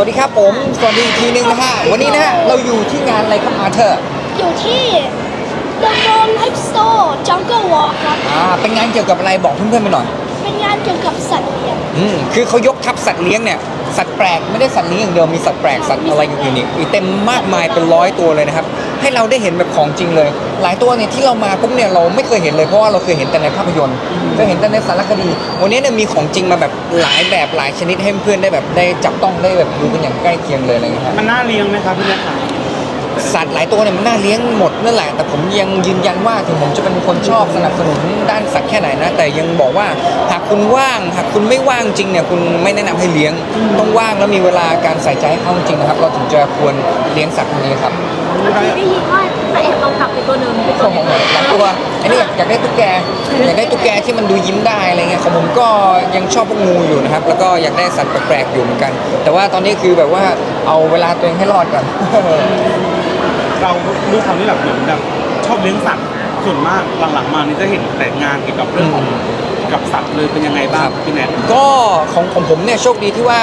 สวัสดีครับผมสวัสดีอีกทีนึงนะฮะวันนี้นะฮะเราอยู่ที่งานอะไรครับอาเธอร์อยู่ที่ The Mall Life Store Jungle Walk ครับอ่าเป็นงานเกี่ยวกับอะไรบอกเพื่อนๆไปหน่อย เป็นงานเกี่ยวกับสัตว์เลี้ยงอืมคือเขายกทับสัตว์เลี้ยงเนี่ยสัตว์แปลกไม่ได้สัตว์เลี้ยงอย่างเดียวมีสัตว์แปลกสัตว์อะไรอย่างอื่นอีกอีกเต็มมากมายเป็นร้อยตัวเลยนะครับ ให้เราได้เห็นแบบของจริงเลย หลายตัวเนี่ยที่เรามาปุ๊บเนี่ยเราไม่เคยเห็นเลยเพราะว่าเราเคยเห็นแต่ในภาพยนตร์เคยเห็นแต่ในสารคดี วันนี้เนี่ยมีของจริงมาแบบหลายแบบหลายชนิดให้เพื่อนๆได้แบบได้จับต้องได้แบบดูกันอย่างใกล้เคียงเลยอะไรอย่างเงี้ยครับ มันน่าเลี้ยงไหมครับพี่แม่ค่ะ สัตว์หลายตัวเนี่ยมันน่าเลี้ยงหมดนั่นแหละ แต่ผมยังยืนยันว่าถึงผมจะเป็นคนชอบสนับสนุนด้านสัตว์แค่ไหนนะ แต่ยังบอกว่าหากคุณว่างหากคุณไม่ว่างจริงเนี่ยคุณไม่แนะนำให้เลี้ยงต้องว่างแล้วมีเวลาการใส่ใจให้เขาจริงๆนะครับ เราถึงจะควรเลี้ยงสัตว์พวกนี้ครับเมื่อกี้ได้ยินว่าพระเอกเอากลับไปตัวหนึ่งไปตัขวองหผนึ่มงหลายตัวอันนี้อยากอยากได้ตุ๊กแกอยากได้ตุ๊กแกที่มันดูยิ้มได้อะไรเงี้ยของผมก็ยังชอบพวกงูอยู่นะครับ แล้วก็อยากได้สัตว์แปลกๆอยู่เหมือนกัน แต่ว่าตอนนี้คือแบบว่าเอาเวลาตัวเองให้รอดก่อน เราด้วยความที่แบบเหมือนแบบชอบเลี้ยงสัตว์ส่วนมากหลังๆมานี่จะเห็นแต่งานเกี่ยวกับเรื่องของกับสัตว์เลยเป็นยังไงบ้างพี่แนท ก็ของของผมเนี่ยโชคดีที่ว่า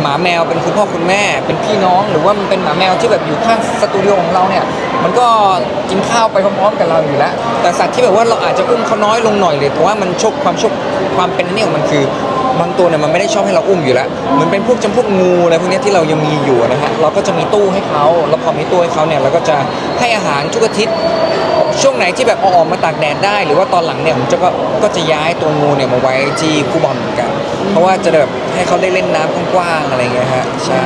หมาแมวเป็นคุณพ่อคุณแม่ เป็นพี่น้องหรือว่ามันเป็นหมาแมวที่แบบอยู่ข้างสตูดิโอของเราเนี่ยมันก็กินข้าวไปพร้อมๆกับเราอยู่แล้ว แต่สัตว์ที่แบบว่าเราอาจจะอุ้มเขาน้อยลงหน่อยเลยเพราะว่ามันโชคความโชคความเป็นอันนี่ของมันคือ บางตัวเนี่ยมันไม่ได้ชอบให้เราอุ้มอยู่แล้วเหมือนเป็นพวกจำพวกงูอะไรพวกเนี้ยที่เรายังมีอยู่นะฮะเราก็จะมีตู้ให้เขาแล้วพอมีตู้ให้เขาเนี่ยเราก็จะให้อาหารทุกอาทิตย์ช่วงไหนที่แบบเอาออกมาตากแดดได้ หรือว่าตอนหลังเนี่ยผมจะก็ก็จะย้ายตัวงูเนี่ยมาไว้ที่คู่บอลเหมือนกัน เพราะว่าจะได้แบบให้เขาได้เล่นน้ำกว้างๆอะไรเงี้ยฮะใช่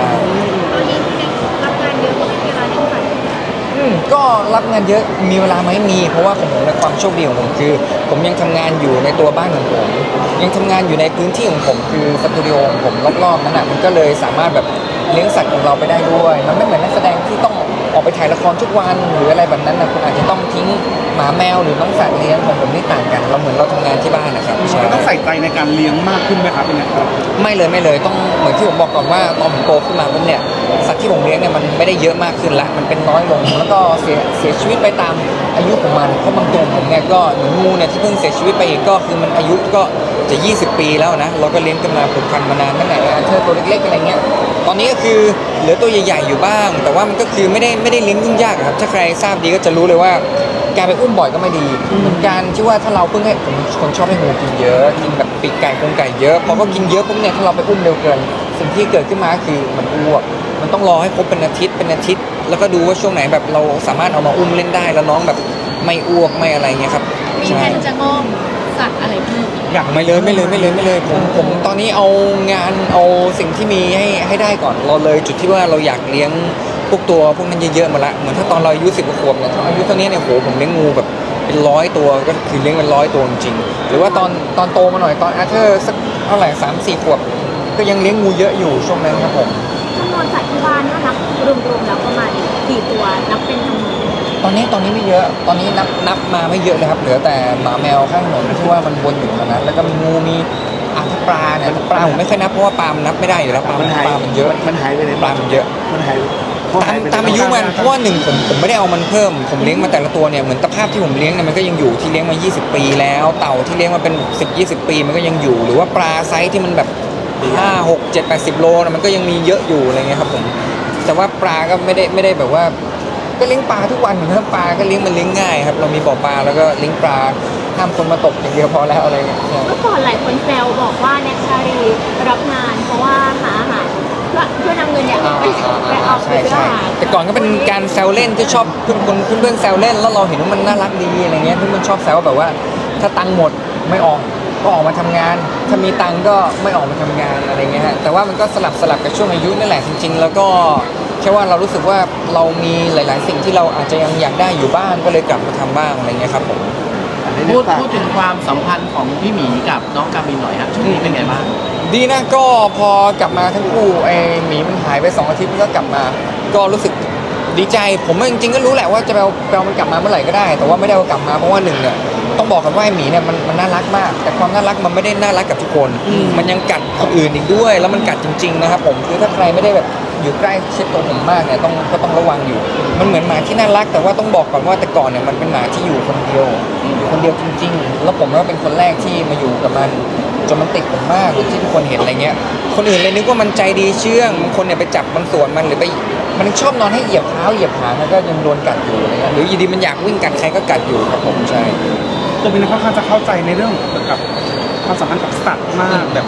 ก็รับงานเยอะมีเวลาไหมมี เพราะว่าของผมในความโชคดีของผมคือ ผมยังทำงานอยู่ในตัวบ้านของผม ยังทำงานอยู่ในพื้นที่ของผมคือสตูดิโอของผมรอบๆนั้นอะมันก็เลยสามารถแบบเลี้ยงสัตว์ของเราไปได้ด้วย มันไม่เหมือนนักแสดงที่ต้องออกไปถ่ายละครทุกวันหรืออะไรแบบนั้นนะคุณอาจจะต้องทิ้ง หมาแมวหรือน้องสัตว์เลี้ยงของผมนี่ต่างกัน เราเหมือนเราทำงานที่บ้านนะครับใช่มันต้องใส่ใจในการเลี้ยงมากขึ้นไหมครับพี่แนทครับไม่เลยไม่เลยต้องเหมือนที่ผมบอกก่อนว่าตอนผมโตขึ้นมาผมเนี่ยสัตว์ที่ผมเลี้ยงเนี่ยมันไม่ได้เยอะมากขึ้นละมันเป็นน้อยลงแล้วก็เสียเสียชีวิตไปตามอายุของมันเพราะบางตัวผมเนี่ยก็เหมือนงูเนี่ยที่เพิ่งเสียชีวิตไปอีกก็คือมันอายุก็จะ 20 ปีแล้วนะเราก็เลี้ยงกันมาผูกพันมานานตั้งแต่อาเธอร์ตัวเล็กๆอะไรเงี้ยตอนนี้ก็คือเหลือตัวใหญ่ๆอยู่บ้าง แต่ว่ามันก็คือไม่ได้ไม่ได้เลี้ยงยุ่งยากอะครับถ้าใครทราบดีก็จะรู้เลยว่า การไปอุ้มบ่อยก็ไม่ดีเหมือนการที่ว่าถ้าเราเพิ่งให้ผมคนชอบให้งูกินเยอะกินแบบปีกไก่โครงไก่เยอะพอเขากินเยอะปุ๊บเนี่ยถ้าเราไปอุ้มเร็วเกิน สิ่งที่เกิดขึ้นมาคือมันอ้วก มันต้องรอให้ครบเป็นอาทิตย์เป็นอาทิตย์ แล้วก็ดูว่าช่วงไหนแบบเราสามารถเอามาอุ้มเล่นได้แล้วน้องแบบไม่อ้วกไม่อะไรเงี้ยครับมีใช่แผนจะงอมสัตว์อะไรเพิ่มอยากไม่เลยไม่เลยไม่เลยไม่เลยผมผมตอนนี้เอางานเอาสิ่งที่มีให้ให้ได้ก่อนเราเลยจุดที่ว่าเราอยากเลี้ยง พวกตัวพวกนั้นเยอะๆมาละเหมือนถ้าตอนเราอายุสิบกว่าขวบเนี่ยอายุเท่านี้เนี่ยโหผมเลี้ยงงูแบบเป็นร้อยตัวก็คือเลี้ยงเป็นร้อยตัวจริงๆหรือว่าตอนตอนโตมาหน่อยตอนอาเธอร์สักเท่าไหร่สามสี่ขวบ ก็ยังเลี้ยงงูเยอะอยู่ช่วงนั้นครับผมจำนวนสัตว์ที่บ้านถ้านับรวมๆแล้วประมาณกี่ตัวนับเป็นจำนวนตอนนี้ตอนนี้ไม่เยอะ ตอนนี้นับนับมาไม่เยอะเลยครับเหลือแต่หมาแมวข้างถนนที่ว่ามันวนอยู่แถวนั้นแล้วก็มีงูมีอ่าถ้าปลาเนี่ยถ้าปลาผมไม่ค่อยนับเพราะว่าปลามันนับไม่ได้อยู่แล้วปลามันปลามันเยอะมันหายไปไหนปลามันเยอะมันหาย ตามตามอายุมันเพราะว่าหนึ่งผมผมไม่ได้เอามันเพิ่ม ผมเลี้ยงมาแต่ละตัวเนี่ยเหมือนตะภาพที่ผมเลี้ยงเนี่ยมันก็ยังอยู่ที่เลี้ยงมา 20 ปีแล้ว เต่าที่เลี้ยงมาเป็น 10 20 ปีมันก็ยังอยู่ หรือว่าปลาไซส์ที่มันแบบ5 6 7 80 โลนะมันก็ยังมีเยอะอยู่อะไรเงี้ยครับผมแต่ว่าปลาก็ไม่ได้ไม่ได้แบบว่า ก็เลี้ยงปลาทุกวันเหมือนกันปลาก็เลี้ยงมันเลี้ยงง่ายครับ เรามีบ่อปลาแล้วก็เลี้ยงปลาห้ามคนมาตกอย่างเดียวพอแล้วอะไรเงี้ยเมื่อก่อนหลายคนแซวบอกว่าแน็กชารีรับงานเพราะว่าหา อาหารเพื่อเพื่อนำเงินเนี่ยไปไปออกไปใช่ซื้อใช่อาหารแต่ก่อนก็เป็นการแซวเล่นที่ชอบเพื่อนคนเพื่อนๆแซวเล่น แล้วเราเห็นว่ามันน่ารักดีอะไรเงี้ยเพื่อนๆชอบแซวแบบว่า ถ้าตังค์หมดไม่ออกก็ออกมาทำงาน ถ้ามีตังค์ก็ไม่ออกมาทำงานอะไรเงี้ยฮะแต่ว่ามันก็สลับสลับกับช่วงอายุนั่นแหละจริง ๆ แล้วก็แค่ว่าเรารู้สึกว่าเรามีหลาย ๆ สิ่งที่เราอาจจะยังอยากได้อยู่บ้างก็เลยกลับมาทำบ้างอะไรเงี้ยครับผม พูดพูดถึงความสัมพันธ์ของพี่หมีกับน้องกามินหน่อยฮะช่วงนี้เป็นไงบ้าง ดีนะก็พอกลับมาทั้งคู่ไอหมีมันหายไปสองอาทิตย์มันก็กลับมา ก็รู้สึกดีใจ ผมจริงๆก็รู้แหละว่าจะไปเอาไปเอามันกลับมาเมื่อไหร่ก็ได้ แต่ว่าไม่ได้เอากลับมาเพราะว่าหนึ่งเนี่ยต้องบอกกันว่าไอหมีเนี่ยมันมันน่ารักมาก แต่ความน่ารักมันไม่ได้น่ารักกับทุกคน มันยังกัดคนอื่นอีกด้วย แล้วมันกัดจริง ๆ นะครับผมคือถ้าใครไม่ได้แบบอยู่ใกล้ชิดตัวผมมากเนี่ยต้องก็ต้องระวังอยู่ มันเหมือนหมาที่น่ารัก แต่ว่าต้องบอกก่อนว่าแต่ก่อนเนี่ยมันเป็นหมาที่อยู่คนเดียวอยู่คนเดียวจริง ๆ แล้วผมก็เป็นคนแรกที่มาอยู่กับมัน จนมันติดผมมากอย่างที่ทุกคนเห็นอะไรเงี้ย คนอื่นเลยนึกว่ามันใจดีเชื่องบางคนเนี่ยไปจับบางส่วนมันหรือไป มันชอบนอนให้เหยียบเท้าเหยียบขาแล้วก็ยังโดนกัดอยู่อะไรเงี้ยหรืออยู่ดีมันอยากวิ่งกัดใครก็กัดอยู่ครับผมใช่ ตัวเป็นค่อนข้างจะเข้าใจในเรื่องเกี่ยวกับความสัมพันธ์กับสัตว์มากแบบ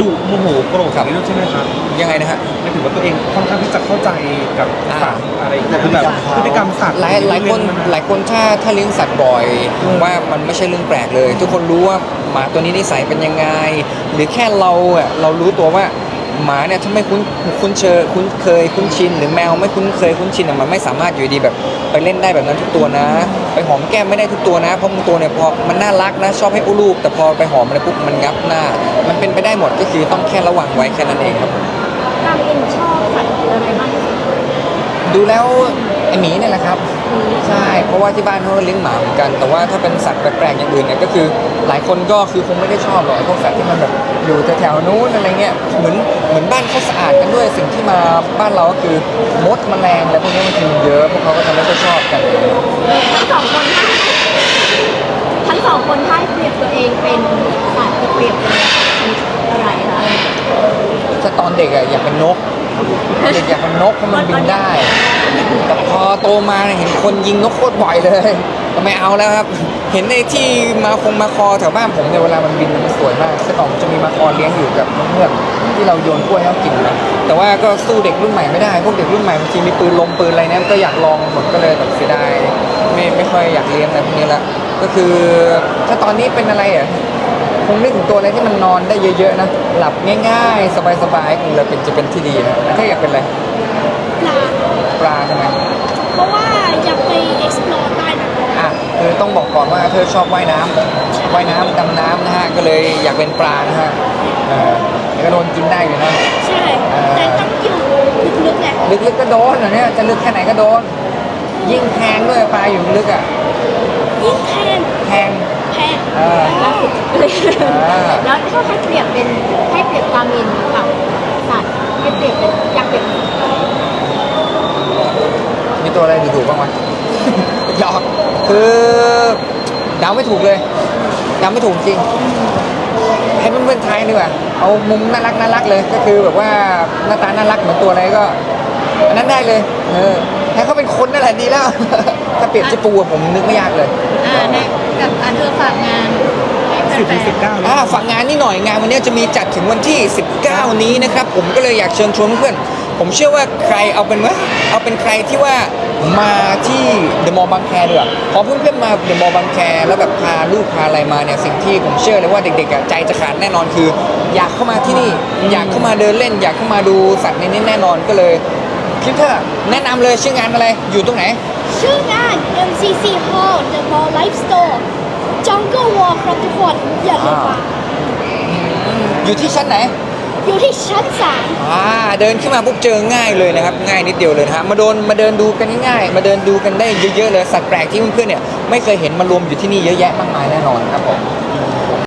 ดุโมโหโกรธครับอย่างนี้ด้วยใช่ไหมครับยังไงนะฮะ ไม่ถือว่าตัวเองค่อนข้างที่จะเข้าใจกับสัตว์อะไรอย่างเงี้ยพฤติแบบกรรมเขาพฤติกรรมสัตว์หลายหลายคนหลายคนถ้าถ้าเลี้ยงสัตว์บ่อยผมว่ามันไม่ใช่เรื่องแปลกเลย ทุกคนรู้ว่า หมาตัวนี้นิสัยเป็นยังไง หรือแค่เราอะเรารู้ตัวว่าหมาเนี่ยถ้าไม่คุ้นคุ้นเชยคุ้นเคยคุ้นชิน หรือแมวไม่คุ้นเคยคุ้นชินอะมันไม่สามารถอยู่ดีแบบ ไปเล่นได้แบบนั้นทุกตัวนะ ไปหอมแก้มไม่ได้ทุกตัวนะเพราะบางตัวเนี่ยพอมันน่ารักนะชอบให้อุ้ลูก แต่พอไปหอมอะไรปุ๊บมันงับหน้า มันเป็นไปได้หมดก็คือต้องแค่ระวังไว้แค่นั้นเองครับกามินชอบสัตว์อะไรมากที่สุดดูแล้วไอหมีเนี่ยแหละครับใช่เพราะว่าที่บ้านเขาก็เลี้ยงหมาเหมือนกัน แต่ว่าถ้าเป็นสัตว์แปลกๆอย่างอื่นเนี่ยก็คือ หลายคนก็คือคงไม่ได้ชอบหรอกไอ้พวกสัตว์ที่มันแบบอยู่แถวๆนู้นอะไรเงี้ยเหมือนเหมือนบ้านเขาสะอาดกันด้วยสิ่งที่มาบ้านเราก็คือมดแมลงอะไรพวกนี้มันกินเยอะพวกเขาก็จะไม่ค่อยชอบกันทั้งสองคนถ้าทั้งสองคนถ้าให้เปรียบตัวเองเป็นสัตว์จะเปรียบเป็นอะไรคะถ้าตอนเด็กอะอยากเป็นนกเด็กอยากเป็นนกเพราะมันบินได้แต่พอโตมาเนี่ยเห็นคนยิงนกโคตรบ่อยเลย ก็ไม่เอาแล้วครับ เห็นในที่มาคงมาคอแถวบ้านผมเนี่ยเวลามันบินมันสวยมากแต่ก่อนผมจะมีมาคอเลี้ยงอยู่กับนกเงือกที่เราโยนกล้วยให้เขากินนะแต่ว่าก็สู้เด็กรุ่นใหม่ไม่ได้ พวกเด็กรุ่นใหม่บางทีมีปืนลมปืนอะไรเนี่ยก็อยากลองหมดก็เลยแบบเสียดายไม่ไม่ค่อยอยากเลี้ยงอะไรพวกนี้ละก็คือถ้าตอนนี้เป็นอะไรอะคงนึกถึงตัวอะไรที่มันนอนได้เยอะๆนะหลับง่ายๆ สบายๆคงเลยเป็นจะเป็นที่ดีนะแล้วถ้าอยากเป็นอะไรปลาปลาใช่ไหมเพราะว่าอยากไป explore ใต้น้ำ อะคือต้องบ อกก่อนว่าเธอชอบว่ายน้ำว่ายน้ำดำน้ำนะฮะก็เลยอยากเป็นปลานะฮะเออแล้วก็โดนกินได้อยู่นะ ใช่ แต่ต้องอยู่ลึกๆแหละลึกๆก็โดนเหรอเนี่ยจะลึกแค่ไหนก็โดน ยิ่งแพงด้วยปลาอยู่ลึกอะยิ่งแพงแพงแพงเออล่าสุดเลยอ่า แล้วถ้าให้เปรียบเป็นให้เปรียบกามินกับสัตว์ให้เปรียบเป็นอยากเปรียบเป็นมีตัวอะไรถูกๆบ้างไหม หยอกคือ เดาไม่ถูกเลยเดาไม่ถูกจริงให้เพื่อนๆทายดีกว่าเอามุมน่ารักน่ารักเลย ก็คือแบบว่าหน้าตาน่ารักเหมือนตัวอะไรก็ อันนั้นได้เลยเออให้เขาเป็นคนนั่นแหละดีแล้ว ถ้าเปรียบเจะปูอะผมนึกไม่ยากเลย อ่าในกับอันเธอฝากงานให้สิบแฟถึงนสิบเก้าอ่าฝากงานนี่หน่อยงานวันนี้จะมีจัดถึงวันที่ 19 นี้นะครับ ผมก็เลยอยากเชิญชวนเพื่อนๆผมเชื่อว่าใครเอาเป็นว่าเอาเป็นใครที่ว่า มาที่เดอะมอลล์บางแคดีกว่าพอเพื่อนๆมาเดอะมอลล์บางแคแล้วแบบพาลูกพาอะไรมาเนี่ยสิ่งที่ผมเชื่อเลยว่าเด็กๆอะใจจะขาดแน่นอนคือ อยากเข้ามาที่นี่ อยากเข้ามาเดินเล่น อยากเข้ามาดูสัตว์ในนี้แน่นอนก็เลยคิดเถอะแนะนำเลยชื่องานอะไรอยู่ตรงไหน ชื่องาน MCC Hall The Mall Life Store Jungle Walk ครับทุกคนอย่าลืมมาอยู่ที่ชั้นไหน อยู่ที่ชั้นสามอ่าเดินขึ้นมาปุ๊บเจอง่ายเลยนะครับ ง่ายนิดเดียวเลยนะฮะมาโดนมาเดินดูกันง่ายๆมาเดินดูกันได้เยอะๆเลยสัตว์แปลกที่เพื่อนๆเนี่ยไม่เคยเห็นมารวมอยู่ที่นี่เยอะแยะมากมายแน่นอนครับผม